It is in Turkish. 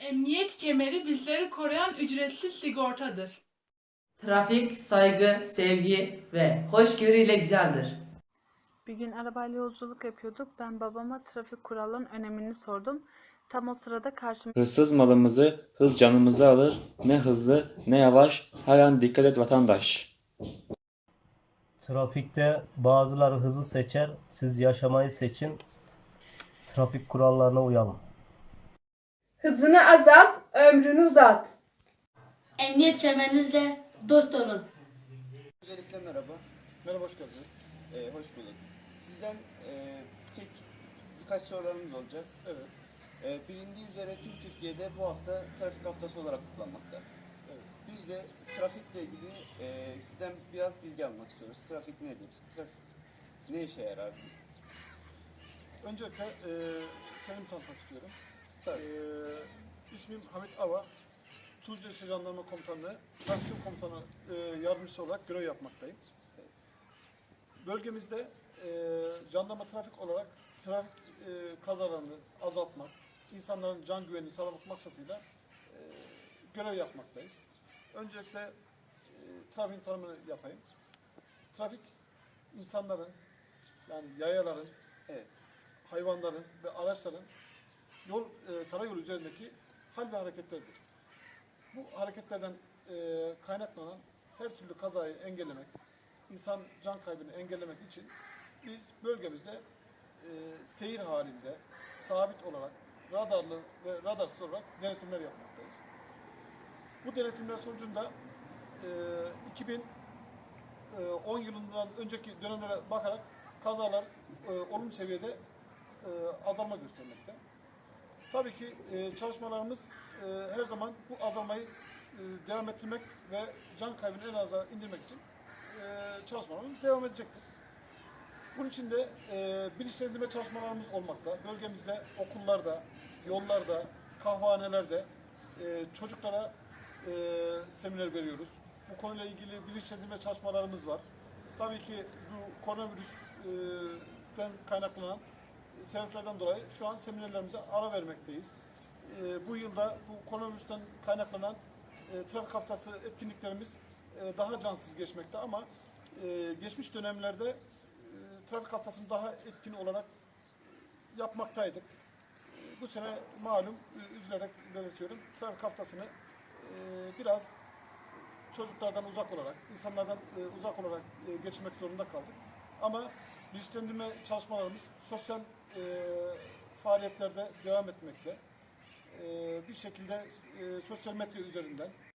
Emniyet kemeri bizleri koruyan ücretsiz sigortadır. Trafik, saygı, sevgi ve hoşgörüyle güzeldir. Bir gün arabayla yolculuk yapıyorduk. Ben babama trafik kurallarının önemini sordum. Tam o sırada karşıma Hırsız malımızı, hız canımızı alır. Ne hızlı ne yavaş. Her an dikkat et vatandaş. Trafikte bazıları hızı seçer, siz yaşamayı seçin. Trafik kurallarına uyalım. Hızını azalt, ömrünü uzat. Emniyet kemerinizle dost olun. Öncelikle merhaba. Merhaba, hoş geldiniz. Ee, hoş bulduk. Sizden e, tek birkaç sorularımız olacak. Evet. Ee, bilindiği üzere tüm Türkiye'de bu hafta trafik haftası olarak kutlanmakta. Evet. Biz de trafikle ilgili e, sizden biraz bilgi almak istiyoruz. Trafik nedir? Trafik ne işe yarar? Öncelikle e, kendimi tanıtmak istiyorum. Tabii. E, ismim Hamit Ava. Tuzca Jandarma Komutanlığı Trafik Komutanı e, yardımcısı olarak görev yapmaktayım. Bölgemizde e, jandarma trafik olarak trafik e, kazalarını azaltmak, insanların can güvenliğini sağlamak maksadıyla e, görev yapmaktayız. Öncelikle e, trafiğin tanımını yapayım. Trafik insanların yani yayaların, Evet. hayvanların ve araçların yol e, karayolu üzerindeki hal ve hareketlerdir. Bu hareketlerden e, kaynaklanan her türlü kazayı engellemek, insan can kaybını engellemek için biz bölgemizde e, seyir halinde sabit olarak radarlı ve radarsız olarak denetimler yapmaktayız. Bu denetimler sonucunda e, 2010 yılından önceki dönemlere bakarak kazalar e, olumlu seviyede e, azalma göstermekte. Tabii ki e, çalışmalarımız e, her zaman bu azalmayı e, devam ettirmek ve can kaybını en aza indirmek için e, çalışmalarımız devam edecektir. Bunun için de e, bilinçlendirme çalışmalarımız olmakta. Bölgemizde okullarda, yollarda, kahvehanelerde e, çocuklara e, seminer veriyoruz. Bu konuyla ilgili bilinçlendirme çalışmalarımız var. Tabii ki bu koronavirüsten kaynaklanan sebeplerden dolayı şu an seminerlerimize ara vermekteyiz. E, bu yılda bu koronavirüsten kaynaklanan e, trafik haftası etkinliklerimiz e, daha cansız geçmekte ama e, geçmiş dönemlerde e, trafik haftasını daha etkin olarak yapmaktaydık. E, bu sene malum e, üzülerek belirtiyorum trafik haftasını e, biraz çocuklardan uzak olarak, insanlardan e, uzak olarak e, geçirmek zorunda kaldık. Ama bilinçlendirme çalışmalarımız sosyal e, faaliyetlerde devam etmekte. E, bir şekilde e, sosyal medya üzerinden